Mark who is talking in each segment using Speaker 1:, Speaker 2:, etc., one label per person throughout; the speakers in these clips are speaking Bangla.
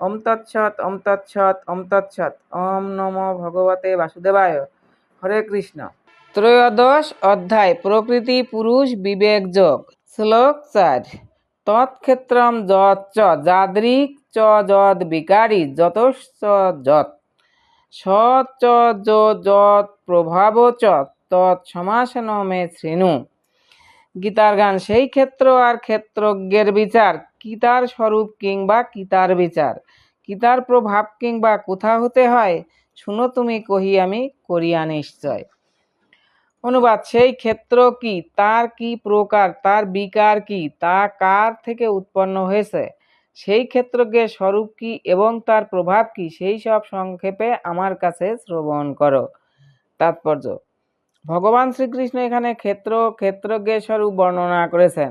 Speaker 1: ওম তৎসৎ ওম তৎসৎ ওম তৎসৎ। ওম নমো ভগবতে বাসুদেবায়। হরে কৃষ্ণ। ত্রয়োদশ অধ্যায়, প্রকৃতি, পুরুষ, বিবেক, যোগ। শ্লোক চার। তৎক্ষেত্রম যৎ চ, যাদৃক চ যদ বিকারী, যতশ্চ যৎ। স চ যৎ প্রভাব চ, তৎ সমাসন মে শ্রেণু। গীতার গান সেই ক্ষেত্র আর ক্ষেত্রজ্ঞের বিচার কিতার স্বরূপ কিংবা কিতার বিচার? কিতার প্রভাব কিংবা কোথা হতে হয়, শুনো তুমি কহি আমি করিয়া নিশ্চয়। অনুবাদ, সেই ক্ষেত্র কি, তার কি প্রকার, তার বিকার কি, তা কার থেকে উৎপন্ন হয়েছে? সেই ক্ষেত্রকে স্বরূপ কি এবং তার প্রভাব কি, সেই সব সংক্ষেপে আমার কাছে শ্রবণ করো। তাৎপর্য, ভগবান শ্রীকৃষ্ণ এখানে ক্ষেত্র ক্ষেত্রজ্ঞ স্বরূপ বর্ণনা করেছেন।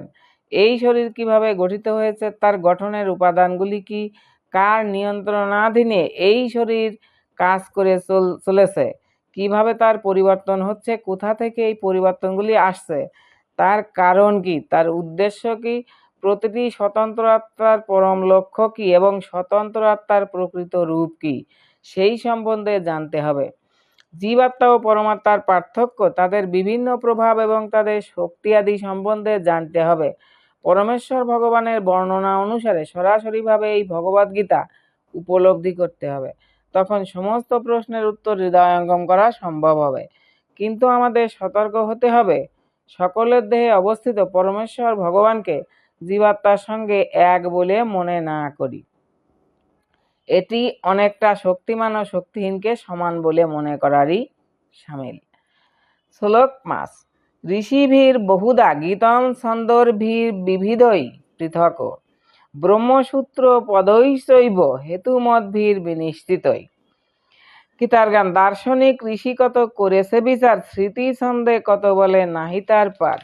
Speaker 1: এই শরীর কীভাবে গঠিত হয়েছে, তার গঠনের উপাদানগুলি কি কার নিয়ন্ত্রণাধীনে এই শরীর কাজ করে চলেছে? কীভাবে তার পরিবর্তন হচ্ছে? কোথা থেকে এই পরিবর্তনগুলি আসছে? তার কারণ কি? তার উদ্দেশ্য কি? প্রতিটি স্বতন্ত্র আত্মার পরম লক্ষ্য কি? এবং স্বতন্ত্র আত্মার প্রকৃত রূপ কি? সেই সম্বন্ধে জানতে হবে। জীবাত্মা ও পরমাত্মার পার্থক্য তাদের বিভিন্ন প্রভাব এবং তাদের শক্তি আদি সম্বন্ধে জানতে হবে। পরমেশ্বর ভগবানের বর্ণনা অনুসারে সরাসরিভাবে এই ভগবদ্গীতা উপলব্ধি করতে হবে। তখন সমস্ত প্রশ্নের উত্তর হৃদয়ঙ্গম করা সম্ভব হবে। কিন্তু আমাদের সতর্ক হতে হবে, সকলের দেহে অবস্থিত পরমেশ্বর ভগবানকে জীবাত্মার সঙ্গে এক বলে মনে না করি। এটি অনেকটা শক্তিমান ও শক্তিহীনকে সমান বলে মনে করারই সামিল। শ্লোক মাস ঋষিভীর বহুদা গীতম ছন্দর্ভীর বিবিধই পৃথক। ব্রহ্মসূত্র পদৈশৈব কিতার গান? দার্শনিক ঋষি কত করেছে বিচার? স্মৃতি ছন্দে কত বলে নাহি তার পার?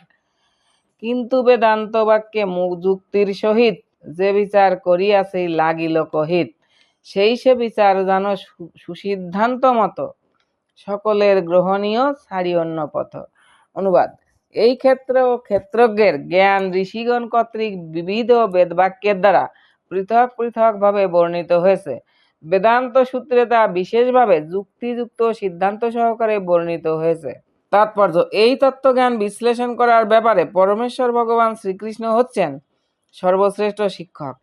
Speaker 1: কিন্তু বেদান্ত বাক্যে মুখ যুক্তির সহিত যে বিচার করিয়াছে লাগিল কহিত। সেই সে বিচার যেন সুসিদ্ধান্ত মতো। সকলের গ্রহণীয় সারি অন্য পথ। অনুবাদ। এই ক্ষেত্র ও ক্ষেত্রজ্ঞের জ্ঞান ঋষিগণ কর্তৃক বিবিধ বেদবাক্যের দ্বারা পৃথক পৃথকভাবে বর্ণিত হয়েছে। বেদান্ত সূত্রে তা বিশেষভাবে যুক্তিযুক্ত সিদ্ধান্ত সহকারে বর্ণিত হয়েছে। তাৎপর্য, এই তত্ত্বজ্ঞান বিশ্লেষণ করার ব্যাপারে পরমেশ্বর ভগবান শ্রীকৃষ্ণ হচ্ছেন সর্বশ্রেষ্ঠ শিক্ষক।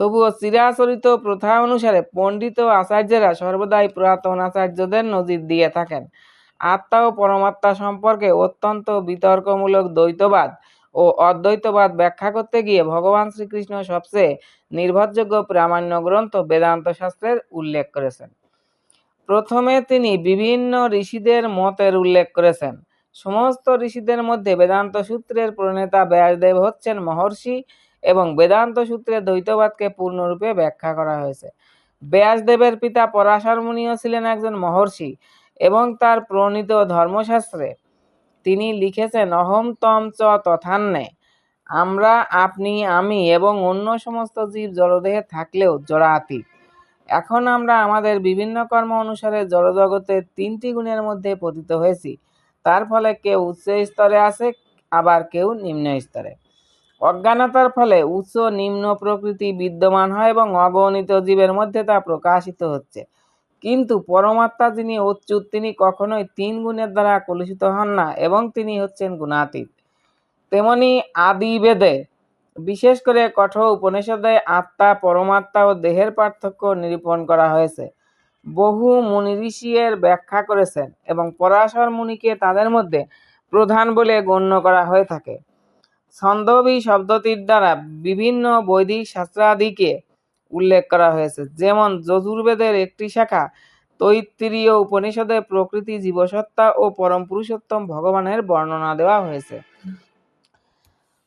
Speaker 1: তবুও চিরাচরিত প্রথা অনুসারে পণ্ডিত আচার্যেরা সর্বদাই পুরাতন আচার্যদের নজির দিয়ে থাকেন। আত্মা ও পরমাত্মা সম্পর্কে অত্যন্ত বিতর্কমূলক দ্বৈতবাদ ও অদ্বৈতবাদ ব্যাখ্যা করতে গিয়ে ভগবান শ্রীকৃষ্ণ সবচেয়ে নির্ভরযোগ্য প্রামাণ্য গ্রন্থ বেদান্ত শাস্ত্রের উল্লেখ করেছেন। প্রথমে তিনি বিভিন্ন ঋষিদের মতের উল্লেখ করেছেন। সমস্ত ঋষিদের মধ্যে বেদান্ত সূত্রের প্রণেতা ব্যাসদেব হচ্ছেন মহর্ষি এবং বেদান্ত সূত্রে দ্বৈতবাদকে পূর্ণরূপে ব্যাখ্যা করা হয়েছে। ব্যাসদেবের পিতা পরাশর মুনিও ছিলেন একজন মহর্ষি। এবং তার প্রণীত ধর্মশাস্ত্রে তিনি লিখেছেন, অহম তম চ তথান্নে। আমরা, আপনি, আমি এবং অন্য সমস্ত জীব জড়দেহে থাকলেও জড়াতীত এখন আমরা আমাদের বিভিন্ন কর্ম অনুসারে জড়জগতের তিনটি গুণের মধ্যে পতিত হয়েছি। তার ফলে কেউ উচ্চ স্তরে আছে, আবার কেউ নিম্ন স্তরে। অজ্ঞানতার ফলে উচ্চ নিম্ন প্রকৃতি বিদ্যমান হয় এবং অগণিত জীবের মধ্যে তা প্রকাশিত হচ্ছে। কিন্তু পরমাত্মা যিনি অচ্যুত, তিনি কখনোই তিন গুণের দ্বারা কলুষিত হন না এবং তিনি হচ্ছেন গুণাতীত। তেমনি আদি বেদে বিশেষ করে কঠোর উপনিষদে আত্মা, পরমাত্মা ও দেহের পার্থক্য নিরূপণ করা হয়েছে। বহু মুনি ঋষি এর ব্যাখ্যা করেছেন এবং পরাশর মুনিকে তাদের মধ্যে প্রধান বলে গণ্য করা হয়ে থাকে। ছন্দবী শব্দটির দ্বারা বিভিন্ন বৈদিক শাস্ত্রাদিকে উল্লেখ করা হয়েছে। যেমন যজুর্বেদের একটি শাখা তৈত্তিরীয় উপনিষদে প্রকৃতি জীবসত্তা ও পরম পুরুষোত্তম ভগবানের বর্ণনা দেওয়া হয়েছে।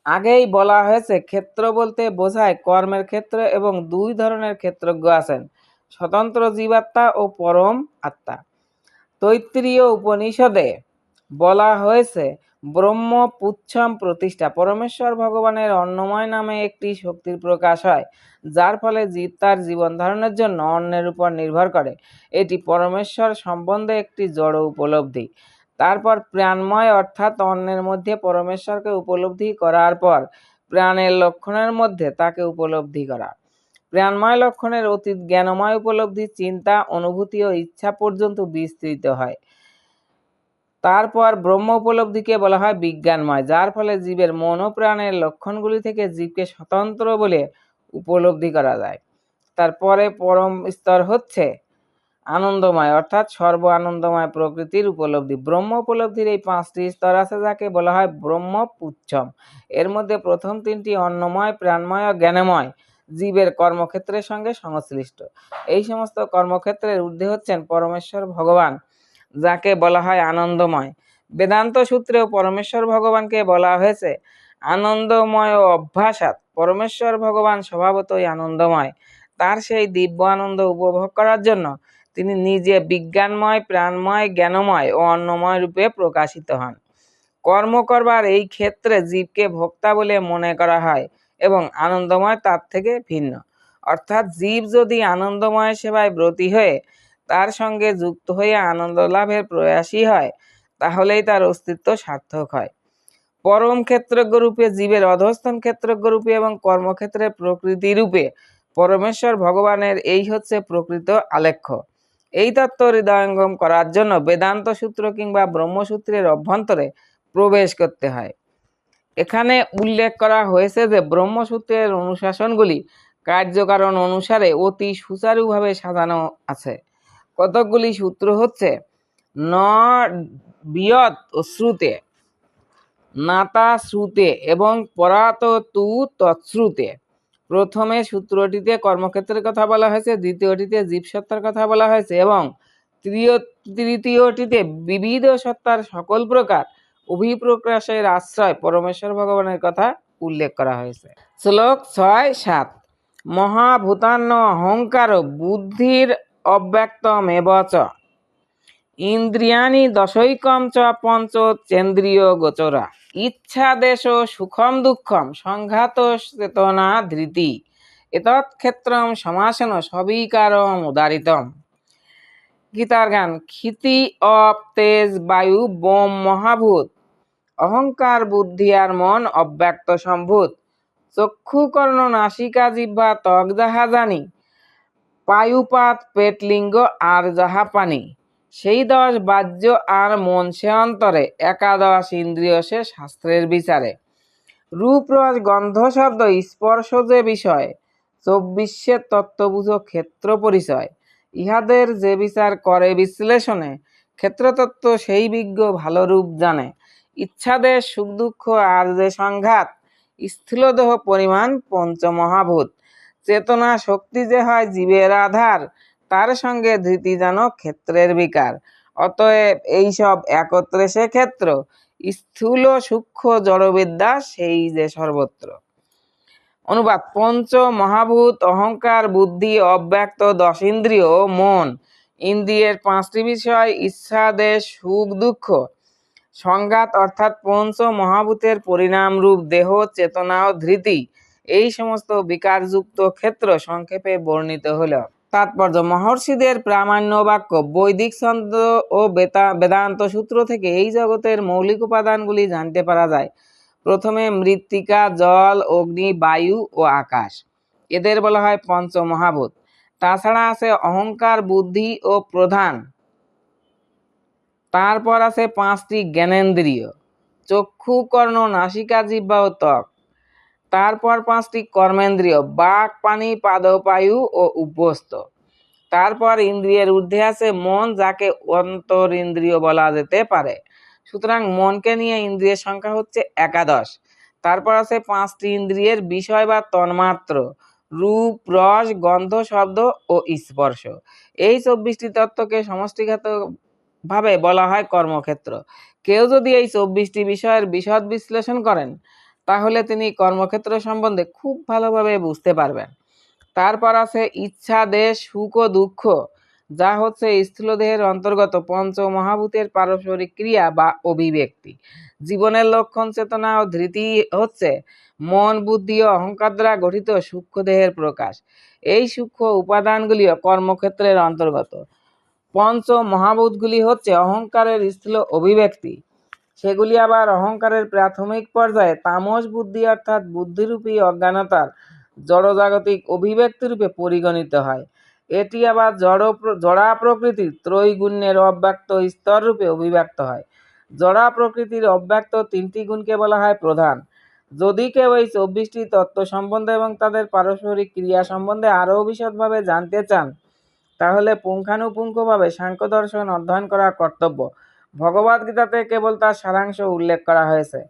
Speaker 1: আগেই বলা হয়েছে, ক্ষেত্র বলতে বোঝায় কর্মের ক্ষেত্র এবং দুই ধরনের ক্ষেত্রজ্ঞ আছেন, স্বতন্ত্র জীবাত্মা ও পরম আত্মা। তৈত্রীয় উপনিষদে বলা হয়েছে ব্রহ্ম পুচ্ছম প্রতিষ্ঠা। পরমেশ্বর ভগবানের অন্নময় নামে একটি শক্তির প্রকাশ হয়, যার ফলে জীব তার জীবন ধারণের জন্য অন্যের উপর নির্ভর করে। এটি পরমেশ্বর সম্বন্ধে একটি জড় উপলব্ধি। তারপর প্রাণময় অর্থাৎ অন্যের মধ্যে পরমেশ্বরকে উপলব্ধি করার পর প্রাণের লক্ষণের মধ্যে তাকে উপলব্ধি করা। প্রাণময় লক্ষণের অতীত জ্ঞানময় উপলব্ধি, চিন্তা, অনুভূতি ও ইচ্ছা পর্যন্ত বিস্তৃত হয়। তারপর ব্রহ্ম উপলব্ধিকে বলা হয় বিজ্ঞানময়, যার ফলে জীবের মন প্রাণের লক্ষণগুলি থেকে জীবকে স্বতন্ত্র বলে উপলব্ধি করা যায়। তারপরে পরম স্তর হচ্ছে আনন্দময়, অর্থাৎ সর্ব আনন্দময় প্রকৃতির উপলব্ধি। ব্রহ্ম উপলব্ধির এই পাঁচটি স্তর আছে, যাকে বলা হয় ব্রহ্ম পুচ্ছম এর মধ্যে প্রথম তিনটি অন্নময়, প্রাণময় ও জ্ঞানময়, জীবের কর্মক্ষেত্রের সঙ্গে সংশ্লিষ্ট। এই সমস্ত কর্মক্ষেত্রের ঊর্ধ্বে হচ্ছেন পরমেশ্বর ভগবান। যাকে বলা হয় আনন্দময়। বেদান্ত সূত্রেও পরমেশ্বর ভগবানকে বলা হয়েছে, আনন্দময় ও অভ্যাসাত পরমেশ্বর ভগবান স্বভাবতই আনন্দময়। তার সেই দিব্য আনন্দ উপভোগ করার জন্য তিনি নিজে বিজ্ঞানময়, প্রাণময়, জ্ঞানময় ও অন্নময় রূপে প্রকাশিত হন। কর্ম করবার এই ক্ষেত্রে জীবকে ভোক্তা বলে মনে করা হয় এবং আনন্দময় তার থেকে ভিন্ন। অর্থাৎ জীব যদি আনন্দময় সেবায় ব্রতী হয়ে তার সঙ্গে যুক্ত হয়ে আনন্দ লাভের প্রয়াসী হয়, তাহলেই তার অস্তিত্ব সার্থক হয়। পরম ক্ষেত্রজ্ঞ রূপে জীবের অধস্থন ক্ষেত্রজ্ঞ রূপে এবং কর্মক্ষেত্রের প্রকৃতি রূপে পরমেশ্বর ভগবানের এই হচ্ছে প্রকৃত আলেখ্য। এই তত্ত্ব হৃদয়ঙ্গম করার জন্য বেদান্ত সূত্র কিংবা ব্রহ্মসূত্রের অভ্যন্তরে প্রবেশ করতে হয়। এখানে উল্লেখ করা হয়েছে যে ব্রহ্মসূত্রের অনুশাসনগুলি কার্যকারণ অনুসারে অতি সুচারুভাবে সাজানো আছে। কতকগুলি সূত্র হচ্ছে? ন, বিয়ত শ্রুতে। নাতা শ্রুতে এবং পরাত তু তৎশ্রুতে। প্রথমে সূত্রটিতে কর্মক্ষেত্রের কথা বলা হয়েছে, দ্বিতীয়টিতে জীবসত্তার কথা বলা হয়েছে এবং তৃতীয়, তৃতীয়টিতে বিবিধ সত্তার সকল প্রকার অভিপ্রকাশের আশ্রয় পরমেশ্বর ভগবানের কথা উল্লেখ করা হয়েছে। শ্লোক ছয় সাত, মহাভূতান্ন অহংকার বুদ্ধির অব্যক্তমেব চ ইন্দ্রিয়াণি দশৈকম চ পঞ্চ চেন্দ্রিয় গোচরা। ইচ্ছা দেশ সুখম দুঃখম সংঘাত চেতনা ধৃতি। এতৎক্ষেত্রম সমাসন সবিকারম উদারিতম। গীতার গান, ক্ষিতি অপ তেজ বায়ু বোম মহাভূত। অহংকার বুদ্ধি আর মন অব্যক্ত সম্ভূত। চক্ষু কর্ণ নাসিকা জিহ্বা ত্বক যাহা জানি। পায়ুপাত, পেটলিঙ্গ আর যাহা পানি সেই দশ বাহ্য আর মন সে অন্তরে, একাদশ ইন্দ্রিয় সে শাস্ত্রের বিচারে। রূপ, রস, গন্ধ, শব্দ, স্পর্শ যে বিষয় চব্বিশের তত্ত্ববুঝ ক্ষেত্র পরিচয়। ইহাদের যে বিচার করে বিশ্লেষণে, ক্ষেত্রতত্ত্ব সেই বিজ্ঞ ভালো রূপ জানে। ইচ্ছাদের সুখ দুঃখ আর যে সংঘাত, স্থূলদেহ পরিমাণ পঞ্চমহাভূত। চেতনা শক্তি যে হয় জীবের আধার, তার সঙ্গে ধৃতি যেন ক্ষেত্রের বিকার। অতএব এইসব একত্রে সে ক্ষেত্র, স্থূল সূক্ষ্ম জড়বিদ্যা সেই যে সর্বত্র। অনুবাদ, পঞ্চ মহাভূত অহংকার, বুদ্ধি, অব্যক্ত দশ ইন্দ্রিয় মন, ইন্দ্রিয়ের পাঁচটি বিষয়, ইচ্ছা, দেশ, সুখ, দুঃখ। সংঘাত অর্থাৎ পঞ্চ মহাভূতের পরিণাম রূপ দেহ, চেতনা ও ধৃতি। এই সমস্ত বিকারযুক্ত ক্ষেত্র সংক্ষেপে বর্ণিত হল। তাৎপর্য, মহর্ষিদের প্রামাণ্য বাক্য, বৈদিক ছন্দ ও বেদান্ত সূত্র থেকে এই জগতের মৌলিক উপাদানগুলি জানতে পারা যায়। প্রথমে মৃত্তিকা, জল, অগ্নি, বায়ু ও আকাশ। এদের বলা হয় পঞ্চ মহাভূত তাছাড়া আছে অহংকার, বুদ্ধি ও প্রধান। তারপর আছে পাঁচটি জ্ঞানেন্দ্রিয়। চক্ষু কর্ণ নাসিকা, জিহ্বা ও ত্বক। তারপর পাঁচটি কর্মেন্দ্রিয়, বাক, পানি, পাদপায়ু ও উপস্থ তারপর ইন্দ্রিয়ের ঊর্ধ্বে আছে মন, যাকে অন্তর ইন্দ্রিয় বলা যেতে পারে। সুতরাং মনকে নিয়ে ইন্দ্রিয়ের সংখ্যা হচ্ছে একাদশ। তারপর আছে পাঁচটি ইন্দ্রিয়ের বিষয় বা তন্মাত্র, রূপ, রস, গন্ধ, শব্দ ও স্পর্শ। এই চব্বিশটি তত্ত্বকে সমষ্টিগত ভাবে বলা হয় কর্মক্ষেত্র। কেউ যদি এই চব্বিশটি বিষয়ের বিশদ বিশ্লেষণ করেন তাহলে তিনি কর্মক্ষেত্র সম্বন্ধে খুব ভালোভাবে বুঝতে পারবেন। তারপর আছে ইচ্ছা, দেশ, সুখ ও দুঃখ, যা হচ্ছে স্থূলদেহের অন্তর্গত পঞ্চ মহাভূতের পারস্পরিক ক্রিয়া বা অভিব্যক্তি। জীবনের লক্ষণ, চেতনা ও ধৃতি হচ্ছে মন, বুদ্ধি ও অহংকার দ্বারা গঠিত সূক্ষ্ম দেহের প্রকাশ। এই সূক্ষ্ম উপাদানগুলিও কর্মক্ষেত্রের অন্তর্গত। পঞ্চ মহাভূতগুলি হচ্ছে অহংকারের স্থূল অভিব্যক্তি। সেগুলি আবার অহংকারের প্রাথমিক পর্যায়ে তামস বুদ্ধি অর্থাৎ বুদ্ধিরূপী অজ্ঞানতার জড়জাগতিক অভিব্যক্তিরূপে পরিগণিত হয়। এটি আবার জড় জড়া প্রকৃতির ত্রৈগুণ্যের অব্যক্ত স্তর রূপে অভিব্যক্ত হয়। জড়া প্রকৃতির অব্যক্ত তিনটি গুণকে বলা হয় প্রধান। যদি কেউ এই চব্বিশটি তত্ত্ব সম্বন্ধে এবং তাদের পারস্পরিক ক্রিয়া সম্বন্ধে আরও বিশদভাবে জানতে চান, তাহলে পুঙ্খানুপুঙ্খভাবে সাংখ্য দর্শন অধ্যয়ন করা কর্তব্য। ভগবদ্গীতাতে কেবল তার সারাংশ উল্লেখ করা হয়েছে।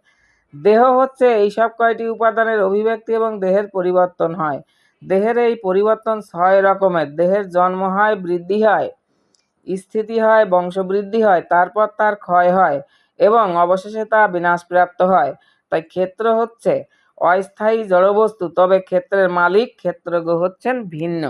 Speaker 1: দেহ হচ্ছে এইসব কয়টি উপাদানের অভিব্যক্তি এবং দেহের পরিবর্তন হয়। দেহের এই পরিবর্তন ছয় রকমের। দেহের জন্ম হয়, বৃদ্ধি হয়, স্থিতি হয়, বংশবৃদ্ধি হয়, তারপর তার ক্ষয় হয় এবং অবশেষে তা বিনাশপ্রাপ্ত হয়। তাই ক্ষেত্র হচ্ছে অস্থায়ী জড়বস্তু, তবে ক্ষেত্রের মালিক ক্ষেত্রজ্ঞ হচ্ছেন ভিন্ন।